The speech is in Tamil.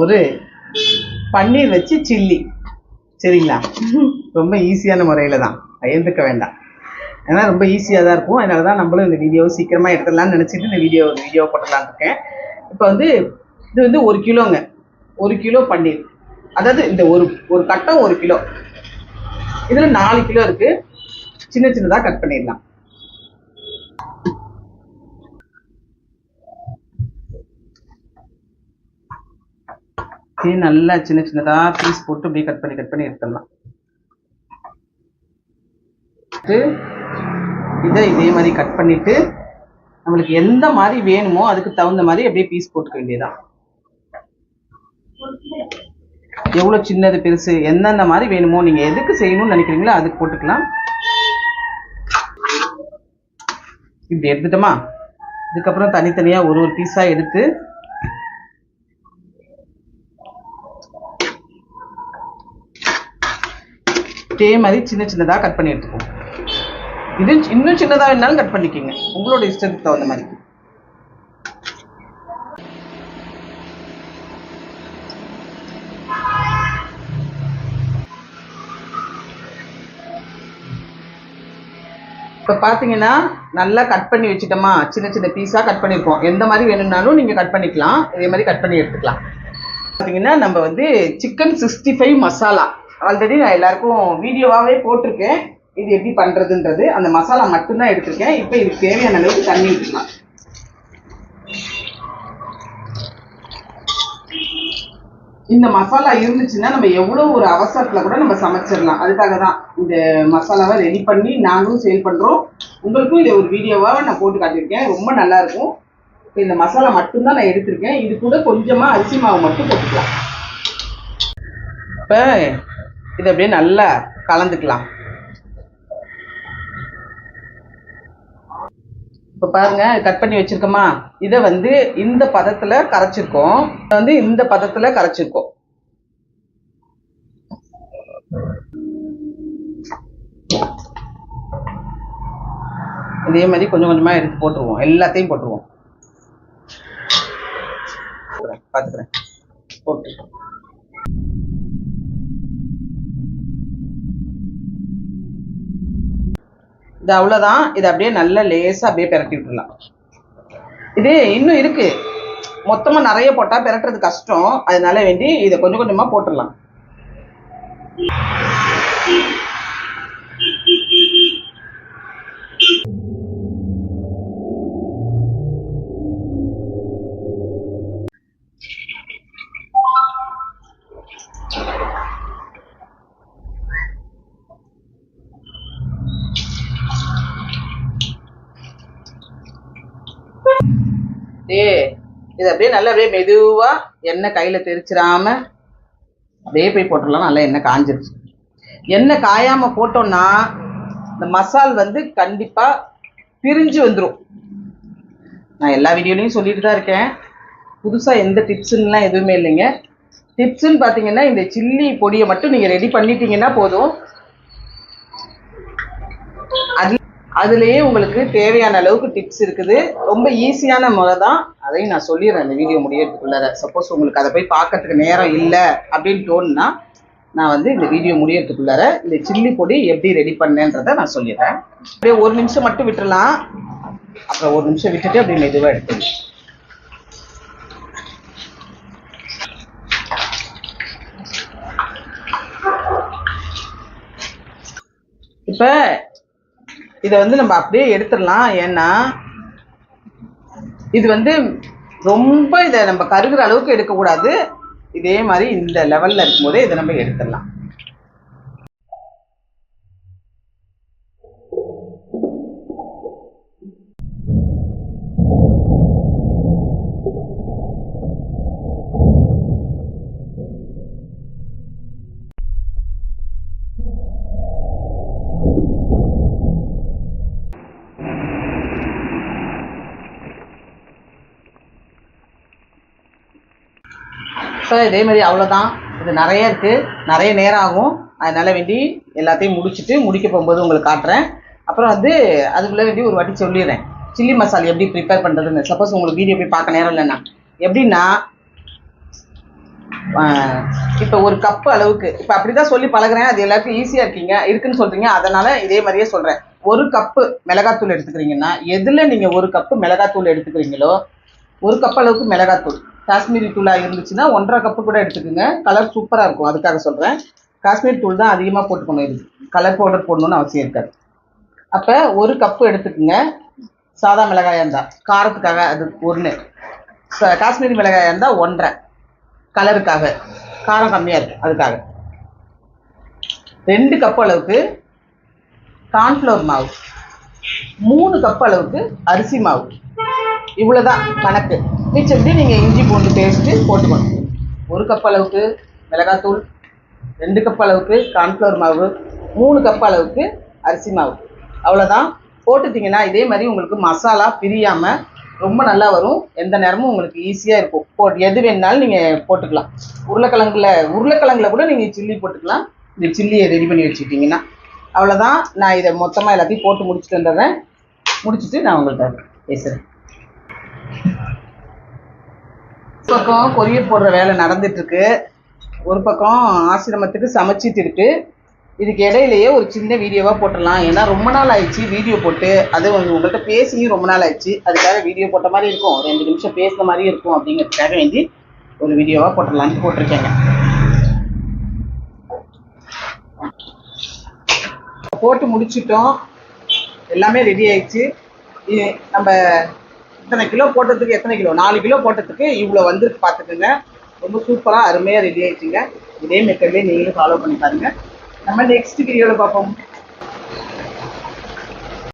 ஒரு பன்னீர் வச்சு சில்லி. சரிங்களா? ரொம்ப ஈஸியான முறையில் தான். பயந்துக்க வேண்டாம். ஏன்னா ரொம்ப ஈஸியாக தான் இருக்கும். அதனால தான் நம்மளும் இந்த வீடியோ சீக்கிரமாக எடுத்துடலாம்னு நினச்சிட்டு இந்த வீடியோ வீடியோ போட்டுடலான்னு இருக்கேன். இப்போ வந்து இது வந்து ஒரு கிலோங்க. ஒரு கிலோ பன்னீர். அதாவது இந்த ஒரு ஒரு கட்டம் ஒரு கிலோ. இதில் நாலு கிலோ இருக்குது சின்ன சின்னதாக கட் பண்ணிடலாம். அப்படியே நல்லா சின்ன சின்னதாக பீஸ் போட்டு அப்படியே கட் பண்ணி கட் பண்ணி எடுத்துடலாம். எடுத்து இதை இதே மாதிரி கட் பண்ணிட்டு நம்மளுக்கு எந்த மாதிரி வேணுமோ அதுக்கு தகுந்த மாதிரி அப்படியே பீஸ் போட்டுக்க வேண்டியதான் எவ்வளோ சின்னது பெருசு எந்தெந்த மாதிரி வேணுமோ நீங்கள் எதுக்கு செய்யணும்னு நினைக்கிறீங்களோ அதுக்கு போட்டுக்கலாம். இப்படி எடுத்துட்டோமா? இதுக்கப்புறம் தனித்தனியாக ஒரு ஒரு பீஸாக எடுத்து இதே மாதிரி சின்ன சின்னதாக கட் பண்ணி எடுத்துக்கோங்க இது இன்னும் சின்னதாக வேணாலும் கட் பண்ணிக்கோங்க. உங்களோட இஷ்டத்துக்கு தகுந்த மாதிரி. இப்போ பார்த்தீங்கன்னா நல்லா கட் பண்ணி வச்சுட்டோமா? சின்ன சின்ன பீஸாக கட் பண்ணியிருக்கோம் எந்த மாதிரி வேணும்னாலும் நீங்கள் கட் பண்ணிக்கலாம். இதே மாதிரி கட் பண்ணி எடுத்துக்கலாம். பார்த்தீங்கன்னா நம்ம வந்து chicken sixty five masala already நான் எல்லாருக்கும் வீடியோவாகவே போட்டிருக்கேன். இது எப்படி பண்ணுறதுன்றது அந்த மசாலா மட்டும்தான் எடுத்திருக்கேன். இப்போ இதுக்கு தேவையான அளவுக்கு தண்ணி ஊற்றிக்கலாம் இந்த மசாலா இருந்துச்சுன்னா நம்ம எவ்வளோ ஒரு அவசரத்தில் கூட நம்ம சமைச்சிடலாம். அதுக்காக தான் இந்த மசாலாவை ரெடி பண்ணி நாங்களும் சேல் பண்ணுறோம் உங்களுக்கும் இதை ஒரு வீடியோவாக நான் போட்டு காட்டியிருக்கேன். ரொம்ப நல்லா இருக்கும். இப்போ இந்த மசாலா மட்டும்தான் நான் எடுத்திருக்கேன். இது கூட கொஞ்சமாக அரிசி மாவு மட்டும் போட்டுக்கலாம். இப்போ இது அப்படியே நல்லா கலந்துக்கலாம். இப்போ பாருங்க கட் பண்ணி வச்சிருக்கோமா? இதை வந்து இந்த பதத்துல கரைச்சிருக்கோம். வந்து இந்த பதத்துல கரைச்சிருக்கோம். இதே மாதிரி கொஞ்சம் கொஞ்சமா எடுத்து போட்டுருவோம். எல்லாத்தையும் போட்டுருவோம். பார்த்துக்கிறேன் போட்டு. இது அவ்வளோதான் இது அப்படியே நல்லா லேசாக அப்படியே பெரட்டி விட்டுடலாம் இது இன்னும் இருக்கு. மொத்தமாக நிறைய போட்டால் பெரட்டுறது கஷ்டம். அதனால வேண்டி இதை கொஞ்சம் கொஞ்சமாக போட்டுடலாம் டே இது அப்படியே நல்லா அப்படியே மெதுவாக எண்ணெய் கையில் தெரிச்சிடாம அப்படியே போய் போட்டுடலாம். நல்லா எண்ணெய் காஞ்சிருச்சு. எண்ணெய் காயாமல் போட்டோம்னா இந்த மசால் வந்து கண்டிப்பாக பிரிஞ்சு வந்துடும் நான் எல்லா வீடியோலையும் சொல்லிட்டு தான் இருக்கேன். புதுசாக எந்த டிப்ஸுன்னெலாம் எதுவுமே இல்லைங்க. டிப்ஸுன்னு பார்த்தீங்கன்னா இந்த சில்லி பொடியை மட்டும் நீங்கள் ரெடி பண்ணிட்டீங்கன்னா போதும் அது அதுலேயே உங்களுக்கு தேவையான அளவுக்கு டிப்ஸ் இருக்குது. ரொம்ப ஈஸியான முறை தான் அதையும் நான் சொல்லிடுறேன் இந்த வீடியோ முடியறதுக்குள்ளார சப்போஸ் உங்களுக்கு அதை போய் பார்க்கறதுக்கு நேரம் இல்லை அப்படின்னு தோணுனா நான் வந்து இந்த வீடியோ முடியறதுக்குள்ளார இந்த சில்லி பொடி எப்படி ரெடி பண்ணேன்றதை நான் சொல்லிடுறேன். அப்படியே ஒரு நிமிஷம் மட்டும் விட்டுறலாம் அப்புறம் ஒரு நிமிஷம் விட்டுட்டு அப்படியே மெதுவாக எடுத்துங்க இப்போ இதை வந்து நம்ம அப்படியே எடுத்துடலாம். ஏன்னா இது வந்து ரொம்ப இதை நம்ம கருகிற அளவுக்கு எடுக்கக்கூடாது. இதே மாதிரி இந்த லெவலில் இருக்கும்போதே இதை நம்ம எடுத்துடலாம். ஸோ இதே மாதிரி அவ்வளோதான் இது நிறைய இருக்குது நிறைய நேரம் ஆகும். அதனால வேண்டி எல்லாத்தையும் முடிச்சுட்டு முடிக்க போகும்போது உங்களுக்கு காட்டுறேன். அப்புறம் வந்து அதுக்குள்ளே வேண்டி ஒரு வாட்டி சொல்லிடுறேன். சில்லி மசாலா எப்படி ப்ரிப்பேர் பண்ணுறதுன்னு சப்போஸ் உங்களுக்கு வீடியோ போய் பார்க்க நேரம் இல்லைன்னா. எப்படின்னா இப்போ ஒரு கப்பு அளவுக்கு. இப்போ அப்படி தான் சொல்லி பழகுறேன். அது எல்லாருக்கும் ஈஸியாக இருக்கீங்க. இருக்குன்னு சொல்கிறீங்க அதனால் இதே மாதிரியே சொல்கிறேன் ஒரு கப்பு மிளகாத்தூள் எடுத்துக்கிறீங்கன்னா எதில் நீங்கள் ஒரு கப்பு மிளகாத்தூள் எடுத்துக்கிறீங்களோ ஒரு கப் அளவுக்கு மிளகாத்தூள். காஷ்மீரி தூளாக இருந்துச்சுன்னா ஒன்றரை கப்பு கூட எடுத்துக்கோங்க. கலர் சூப்பராக இருக்கும். அதுக்காக சொல்கிறேன் காஷ்மீரி தூள் தான் அதிகமாக போட்டுக்கணும் இது. கலர் பவுடர் போடணும்னு அவசியம் இருக்காது. அப்போ ஒரு கப்பு எடுத்துக்கோங்க. சாதா மிளகாயாக இருந்தால் காரத்துக்காக அது ஒன்று காஷ்மீரி மிளகாயாக இருந்தால் ஒன்றரை. கலருக்காக காரம் கம்மியாக இருக்குது அதுக்காக. ரெண்டு கப் அளவுக்கு கார்ன்ஃப்ளவர் மாவு. மூணு கப் அளவுக்கு அரிசி மாவு. இவ்வளோதான் கணக்கு. மிச்சப்படி நீங்கள் இஞ்சி பூண்டு பேஸ்ட்டு போட்டுக்கணும். ஒரு கப் அளவுக்கு மிளகாத்தூள் ரெண்டு கப் அளவுக்கு கார்ன்ஃப்ளவர் மாவு மூணு கப் அளவுக்கு அரிசி மாவு. அவ்வளோதான் போட்டுட்டிங்கன்னா இதே மாதிரி உங்களுக்கு மசாலா பிரியாமல் ரொம்ப நல்லா வரும். எந்த நேரமும் உங்களுக்கு ஈஸியாக இருக்கும். போ எது வேணுனாலும் நீங்கள் போட்டுக்கலாம். உருளைக்கிழங்குல உருளைக்கிழங்குல கூட நீங்கள் சில்லி போட்டுக்கலாம். இந்த சில்லியை ரெடி பண்ணி வச்சுக்கிட்டிங்கன்னா. அவ்வளோதான் நான் இதை மொத்தமாக எல்லாத்தையும் போட்டு முடிச்சுட்டு வந்துடுறேன். முடிச்சுட்டு நான் உங்கள்கிட்ட பேசுகிறேன் ஒரு பக்கம் கொரியர் போடுற வேலை நடந்துட்டு இருக்கு ஒரு பக்கம் ஆசிரமத்துக்கு சமைச்சிட்டு இருக்கு இதுக்கு இடையிலேயே ஒரு சின்ன வீடியோவாக போட்டுடலாம். ஏன்னா ரொம்ப நாள் ஆயிடுச்சு வீடியோ போட்டு. அது உங்கள்கிட்ட பேசியும் ரொம்ப நாள் ஆயிடுச்சு. அதுக்காக வீடியோ போட்ட மாதிரி இருக்கும். ரெண்டு நிமிஷம் பேசுன மாதிரி இருக்கும் அப்படிங்கிறதுக்காக வேண்டி ஒரு வீடியோவாக போட்டுடலான்னு போட்டிருக்கேங்க. போட்டு முடிச்சிட்டோம். எல்லாமே ரெடி ஆயிடுச்சு. நம்ம இத்தனை கிலோ போட்டதுக்கு எத்தனை கிலோ? நாலு கிலோ போட்டதுக்கு இவ்வளோ வந்துருக்கு பார்த்துக்குங்க ரொம்ப சூப்பராக அருமையாக ரெடி ஆயிடுச்சுங்க. இதே மெத்தட்லேயே நீங்களும் ஃபாலோ பண்ணி பாருங்க. நம்ம நெக்ஸ்ட் வீடியோவில் பார்ப்போம்.